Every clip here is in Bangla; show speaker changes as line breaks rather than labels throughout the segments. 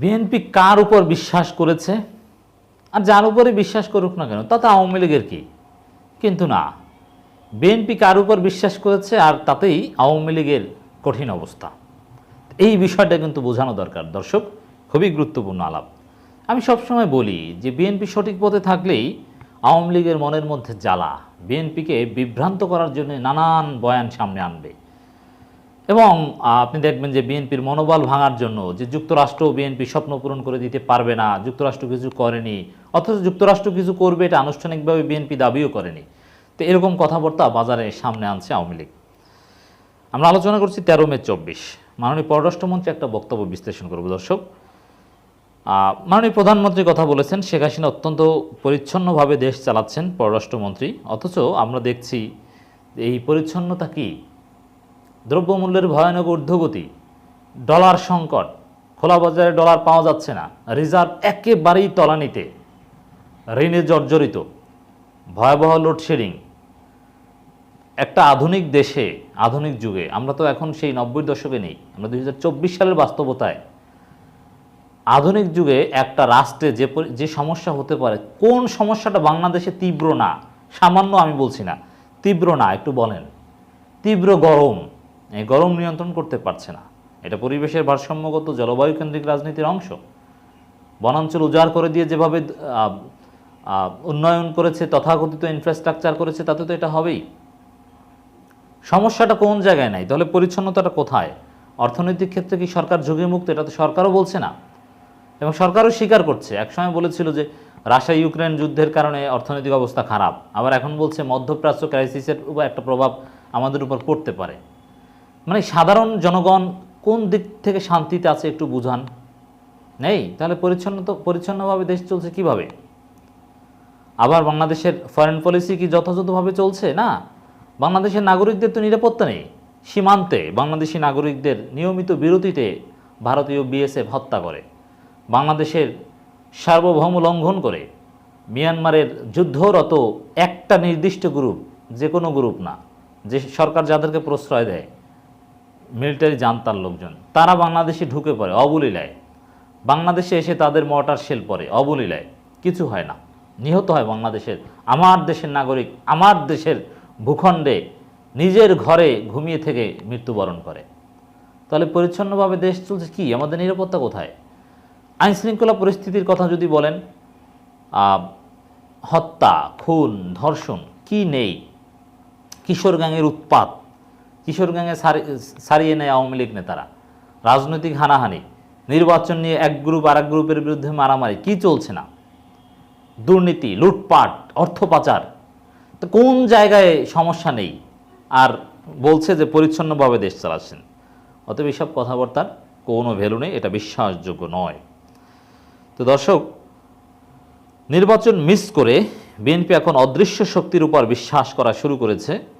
বিএনপি কার উপর বিশ্বাস করেছে? আর যার উপরে বিশ্বাস করুক না কেন তাতে আওয়ামী লীগের কি? কিন্তু না, বিএনপি কার উপর বিশ্বাস করেছে আর তাতেই আওয়ামী লীগের কঠিন অবস্থা। এই বিষয়টা কিন্তু বোঝানো দরকার। দর্শক, খুবই গুরুত্বপূর্ণ আলাপ। আমি সবসময় বলি যে, বিএনপি সঠিক পথে থাকলেই আওয়ামী লীগের মনের মধ্যে জ্বালা বিএনপিকে বিভ্রান্ত করার জন্য নানান বয়ান সামনে আনবে। এবং আপনি দেখবেন যে বিএনপির মনোবল ভাঙার জন্য যে যুক্তরাষ্ট্র বিএনপি স্বপ্ন পূরণ করে দিতে পারবে না, যুক্তরাষ্ট্র কিছু করেনি, অথচ যুক্তরাষ্ট্র কিছু করবে এটা আনুষ্ঠানিকভাবে বিএনপি দাবিও করেনি। তো এরকম কথাবার্তা বাজারে সামনে আনছে আওয়ামী লীগ। আমরা আলোচনা করছি তেরো মে চব্বিশ। মাননীয় পররাষ্ট্রমন্ত্রী একটা বক্তব্য বিশ্লেষণ করব, দর্শক। মাননীয় প্রধানমন্ত্রী কথা বলেছেন, শেখ হাসিনা অত্যন্ত পরিচ্ছন্নভাবে দেশ চালাচ্ছেন পররাষ্ট্রমন্ত্রী অথচ আমরা দেখছি, এই পরিচ্ছন্নতা কি? দ্রব্যমূল্যের ভয়ানক ঊর্ধ্বগতি, ডলার সংকট, খোলা বাজারে ডলার পাওয়া যাচ্ছে না, রিজার্ভ একেবারেই তলানিতে, ঋণে জর্জরিত, ভয়াবহ লোডশেডিং একটা আধুনিক দেশে, আধুনিক যুগে, আমরা তো এখন সেই নব্বই দশকে নেই, আমরা দু হাজার চব্বিশ সালের বাস্তবতায়। আধুনিক যুগে একটা রাষ্ট্রে যে যে সমস্যা হতে পারে, কোন সমস্যাটা বাংলাদেশে তীব্র না, সামান্য আমি বলছি না, তীব্র না, একটু বলেন। তীব্র গরম গরম নিয়ন্ত্রণ করতে পারছে না। এটা পরিবেশের ভারসাম্যগত জলবায়ু কেন্দ্রিক রাজনীতির অংশ। বনাঞ্চল উজাড় করে দিয়ে যেভাবে উন্নয়ন করেছে, তথাকথিত ইনফ্রাস্ট্রাকচার করেছে, তাতে তো এটা হবেই। সমস্যাটা কোন জায়গায় নাই? তাহলে পরিচ্ছন্নতাটা কোথায়? অর্থনৈতিক ক্ষেত্রে কি সরকার ঝুঁকিমুক্ত? এটা তো সরকারও বলছে না। এবং সরকারও স্বীকার করছে। একসময় বলেছিল যে রাশিয়া ইউক্রেন যুদ্ধের কারণে অর্থনৈতিক অবস্থা খারাপ। আবার এখন বলছে, মধ্যপ্রাচ্য ক্রাইসিসের উপর একটা প্রভাব আমাদের উপর পড়তে পারে। মানে সাধারণ জনগণ কোন দিক থেকে শান্তিতে আছে একটু বুঝান। নেই? তাহলে পরিচ্ছন্ন তো পরিচ্ছন্নভাবে দেশ চলছে কীভাবে? আবার বাংলাদেশের ফরেন পলিসি কি যথাযথভাবে চলছে? না। বাংলাদেশের নাগরিকদের তো নিরাপত্তা নেই। সীমান্তে বাংলাদেশি নাগরিকদের নিয়মিত বিরতিতে ভারতীয় বিএসএফ হত্যা করে। বাংলাদেশের সার্বভৌম লঙ্ঘন করে। মিয়ানমারের যুদ্ধরত একটা নির্দিষ্ট গ্রুপ যে কোনো গ্রুপ না, যে সরকার যাদেরকে প্রশ্রয় দেয়। মিলিটারি জানতার লোকজন। তারা বাংলাদেশে ঢুকে পড়ে, অবলীলায়। বাংলাদেশে এসে তাদের মর্টার শেল পড়ে অবলীলায়। কিছু হয় না। নিহত হয় বাংলাদেশের আমার দেশের নাগরিক, আমার দেশের ভূখণ্ডে নিজের ঘরে ঘুমিয়ে থেকে মৃত্যুবরণ করে। তাহলে পরিচ্ছন্নভাবে দেশ চলছে কি? আমাদের নিরাপত্তা কোথায়? আইন শৃঙ্খলা পরিস্থিতির কথা যদি বলেন হত্যা, খুন, ধর্ষণ, কি নেই? কিশোর গ্যাংয়ের উৎপাত কিশোর গ্যাংয়ে সারি- সারিয়ে নেয় আওয়ামী লীগ নেতারা। রাজনৈতিক হানাহানি, নির্বাচন নিয়ে এক গ্রুপ আর এক গ্রুপের বিরুদ্ধে মারামারি, কি চলছে না? দুর্নীতি, লুটপাট, অর্থ পাচার, তো কোন জায়গায় সমস্যা নেই? আর বলছে যে পরিচ্ছন্নভাবে দেশ চালাচ্ছেন। অতএব এসব কথাবার্তার কোনো ভ্যালু নেই, এটা বিশ্বাসযোগ্য নয়। তো দর্শক, নির্বাচন মিস করে বিএনপি এখন অদৃশ্য শক্তির উপর বিশ্বাস করা শুরু করেছে।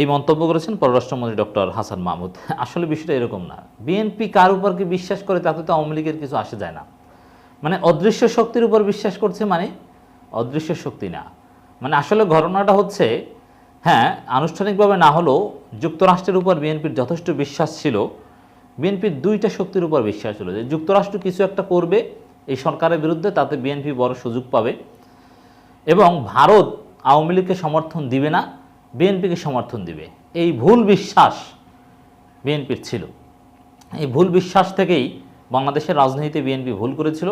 এই মন্তব্য করেছেন পররাষ্ট্রমন্ত্রী ডক্টর হাসান মাহমুদ। আসলে বিষয়টা এরকম না। বিএনপি কার উপর কি বিশ্বাস করে তাতে তো আওয়ামী লীগের কিছু আসে যায় না। মানে অদৃশ্য শক্তির উপর বিশ্বাস করছে মানে অদৃশ্য শক্তি না। মানে আসলে ঘটনাটা হচ্ছে হ্যাঁ আনুষ্ঠানিকভাবে না হলেও যুক্তরাষ্ট্রের উপর বিএনপির যথেষ্ট বিশ্বাস ছিল। বিএনপির দুইটা শক্তির উপর বিশ্বাস ছিল যে যুক্তরাষ্ট্র কিছু একটা করবে এই সরকারের বিরুদ্ধে, তাতে বিএনপি বড় সুযোগ পাবে। এবং ভারত আওয়ামী লীগকে সমর্থন দিবে না। বিএনপিকে সমর্থন দিবে। এই ভুল বিশ্বাস বিএনপির ছিল। এই ভুল বিশ্বাস থেকেই বাংলাদেশের রাজনীতিতে বিএনপি ভুল করেছিল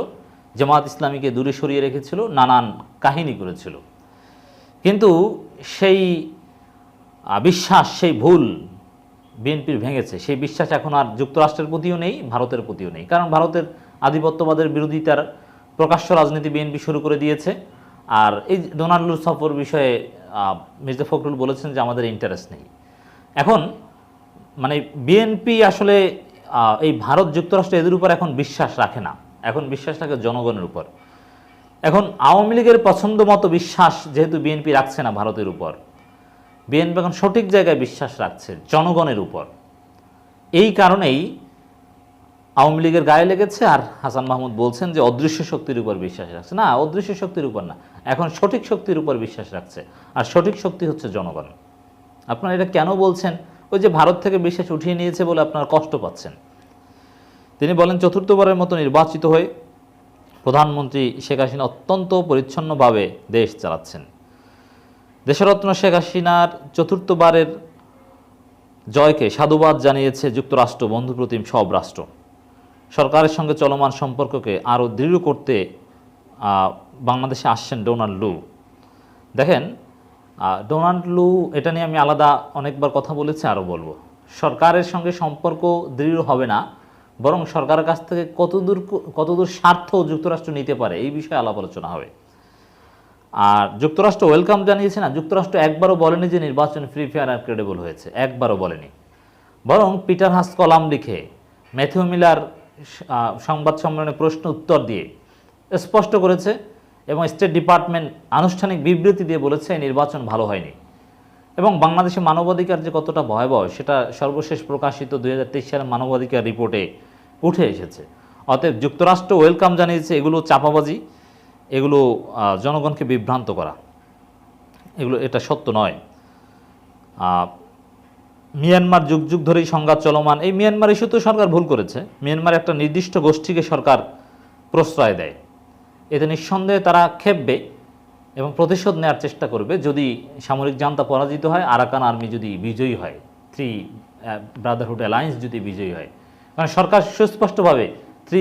জামাত ইসলামীকে দূরে সরিয়ে রেখেছিল, নানান কাহিনী করেছিল। কিন্তু সেই বিশ্বাস, সেই ভুল বিএনপির ভেঙেছে। সেই বিশ্বাস এখন আর যুক্তরাষ্ট্রের প্রতিও নেই, ভারতের প্রতিও নেই। কারণ ভারতের আধিপত্যবাদের বিরোধিতার প্রকাশ্য রাজনীতি বিএনপি শুরু করে দিয়েছে। আর এই ডোনাল্ড সফর বিষয়ে মির্জা ফখরুল বলেছেন যে আমাদের ইন্টারেস্ট নেই। এখন মানে বিএনপি আসলে এই ভারত যুক্তরাষ্ট্র এদের উপর এখন বিশ্বাস রাখে না। এখন বিশ্বাস রাখে জনগণের উপর। এখন আওয়ামী লীগের পছন্দ মতো বিশ্বাস যেহেতু বিএনপি রাখছে না ভারতের উপর বিএনপি এখন সঠিক জায়গায় বিশ্বাস রাখছে জনগণের উপর। এই কারণেই আওয়ামী লীগের গায়ে লেগেছে আর হাসান মাহমুদ বলছেন যে অদৃশ্য শক্তির উপর বিশ্বাস রাখছে। না, অদৃশ্য শক্তির উপর না, এখন সঠিক শক্তির উপর বিশ্বাস রাখছে। আর সঠিক শক্তি হচ্ছে জনগণ। আপনারা এটা কেন বলছেন? ওই যে ভারত থেকে বিশ্বাস উঠিয়ে নিয়েছে বলে আপনারা কষ্ট পাচ্ছেন। তিনি বলেন, চতুর্থবারের মতো নির্বাচিত হয়ে প্রধানমন্ত্রী শেখ হাসিনা অত্যন্ত পরিচ্ছন্নভাবে দেশ চালাচ্ছেন। দেশরত্ন শেখ হাসিনার চতুর্থবারের জয়কে সাধুবাদ জানিয়েছে যুক্তরাষ্ট্র, বন্ধুপ্রতিম সব রাষ্ট্র। সরকারের সঙ্গে চলমান সম্পর্ককে আরও দৃঢ় করতে বাংলাদেশে আসছেন ডোনাল্ড লু। দেখেন ডোনাল্ড লু, এটা নিয়ে আমি আলাদা অনেকবার কথা বলেছি, আরও বলব। সরকারের সঙ্গে সম্পর্ক দৃঢ় হবে না, বরং সরকারের কাছ থেকে কতদূর কতদূর স্বার্থ যুক্তরাষ্ট্র নিতে পারে, এই বিষয়ে আলাপ আলোচনা হবে। আর যুক্তরাষ্ট্র ওয়েলকাম জানিয়েছে না, যুক্তরাষ্ট্র একবারও বলেনি যে নির্বাচন ফ্রি ফেয়ার আর ক্রেডেবল হয়েছে, একবারও বলেনি। বরং পিটার হাস কলাম লিখে, ম্যাথিউ মিলার সংবাদ সম্মেলনে প্রশ্ন উত্তর দিয়ে স্পষ্ট করেছে এবং স্টেট ডিপার্টমেন্ট আনুষ্ঠানিক বিবৃতি দিয়ে বলেছে নির্বাচন ভালো হয়নি। এবং বাংলাদেশে মানবাধিকার যে কতটা ভয়াবহ, সেটা সর্বশেষ প্রকাশিত দু হাজার তেইশ সালের মানবাধিকার রিপোর্টে উঠে এসেছে। অতএব যুক্তরাষ্ট্র ওয়েলকাম জানিয়েছে, এগুলো চাপাবাজি, এগুলো জনগণকে বিভ্রান্ত করা। এগুলো, এটা সত্য নয়। মিয়ানমার যুগ যুগ ধরেই সংঘাত চলমান। এই মিয়ানমার ইস্যুতে সরকার ভুল করেছে। মিয়ানমার একটা নির্দিষ্ট গোষ্ঠীকে সরকার প্রশ্রয় দেয়। এতে নিঃসন্দেহে তারা খেপবে এবং প্রতিশোধ নেওয়ার চেষ্টা করবে যদি সামরিক জান্তা পরাজিত হয়, আরাকান আর্মি যদি বিজয়ী হয় থ্রি ব্রাদারহুড অ্যালায়েন্স যদি বিজয়ী হয়। কারণ সরকার সুস্পষ্টভাবে থ্রি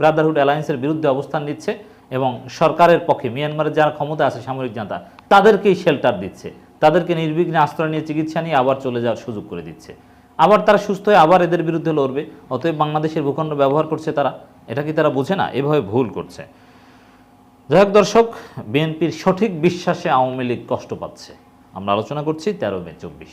ব্রাদারহুড অ্যালায়েন্সের বিরুদ্ধে অবস্থান নিচ্ছে এবং সরকারের পক্ষে, মিয়ানমারের যারা ক্ষমতা আছে সামরিক জান্তা, তাদেরকেই শেল্টার দিচ্ছে। তাদেরকে নির্বিঘ্নে আশ্রয় নিয়ে চিকিৎসা নিয়ে আবার চলে যাওয়ার সুযোগ করে দিচ্ছে। আবার তারা সুস্থ হয়ে আবার এদের বিরুদ্ধে লড়বে। অতএব বাংলাদেশের ভূখণ্ড ব্যবহার করছে তারা। এটা কি তারা বোঝে না? এভাবে ভুল করছে। যাই হোক দর্শক, বিএনপির সঠিক বিশ্বাসে আওয়ামী লীগ কষ্ট পাচ্ছে। আমরা আলোচনা করছি তেরো মে চব্বিশ।